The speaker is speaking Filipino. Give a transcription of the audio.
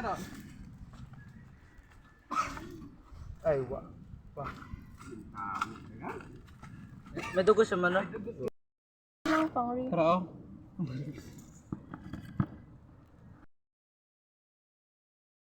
Ano? Ay, wa. Wa. May dugo sa mano. Ang pang Tara oh.